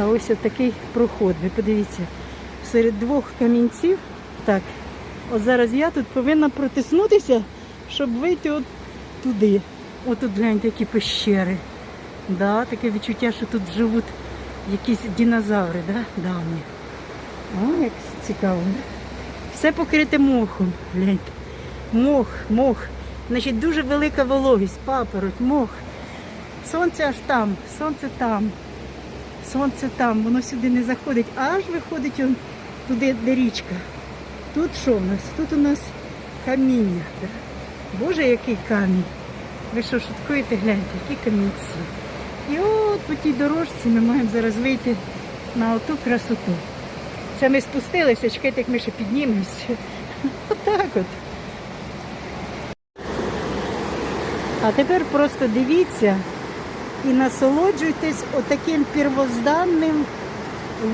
А ось такий проход. Ви подивіться, серед двох камінців. Так, от зараз я тут повинна протиснутися, щоб вийти от туди. От тут гляньте, які пещери. Да, таке відчуття, що тут живуть якісь динозаври, да? давні. О, як цікаво. Все покрите мохом. Гляньте. Мох, мох. Значить, дуже велика вологість, папороть, мох. Сонце аж там, сонце там. Сонце там, воно сюди не заходить, аж виходить он туди, де річка. Тут що в нас? Тут у нас каміння. Боже, який камінь. Ви що, шуткуєте, гляньте, які камінці. І от по тій дорожці ми маємо зараз вийти на оту красоту. Це ми спустилися, чекайте, як ми ще піднімемося. Отак от. А тепер просто дивіться і насолоджуйтесь отаким первозданним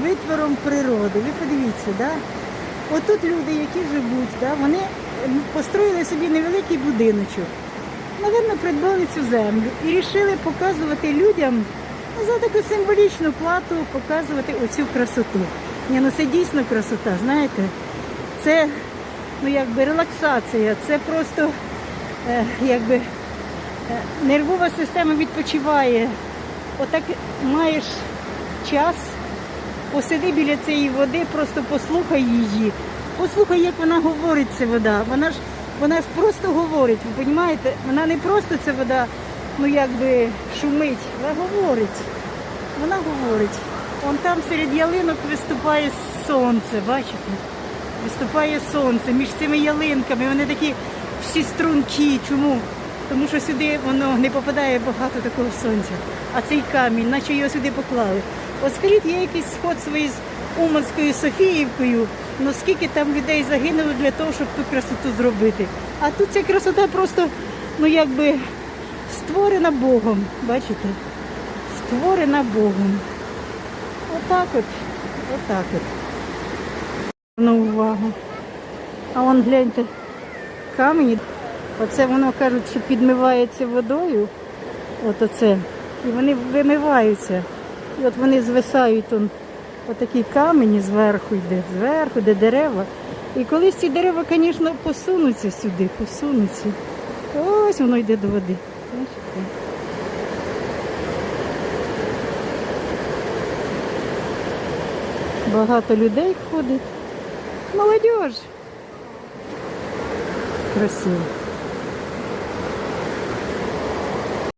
витвором природи. Ви подивіться, да? отут люди, які живуть, да? вони построїли собі невеликий будиночок. Навірно, придбали цю землю і вирішили показувати людям ну, за таку символічну плату, показувати оцю красоту. Ні, ну це дійсно красота, знаєте. Це ну, якби релаксація, це просто е, якби нервова система відпочиває. Отак маєш час, посиди біля цієї води, просто послухай її. Послухай, як вона говорить, ця вода. Вона ж вона ж просто говорить, ви розумієте? Вона не просто ця вода, ну якби шумить, вона говорить. Вона говорить. Вон там серед ялинок виступає сонце, бачите? Виступає сонце між цими ялинками. Вони такі всі стрункі. Чому? Тому що сюди воно не попадає багато такого сонця. А цей камінь, наче його сюди поклали. От скажіть, є якийсь сходство із Уманською Софіївкою, ну скільки там людей загинуло для того, щоб ту красоту зробити. А тут ця красота просто, ну якби створена Богом. Бачите? Створена Богом. Отак от. Отак от. На увагу. А вон гляньте, камені. Оце воно кажуть, що підмивається водою. От оце. І вони вимиваються. І от вони звисають он, отакі камені зверху йде, зверху, де дерева. І колись ці дерева, звісно, посунуться сюди, посунуться. Ось воно йде до води. Бачите? Багато людей ходить. Молодіж. Красиво.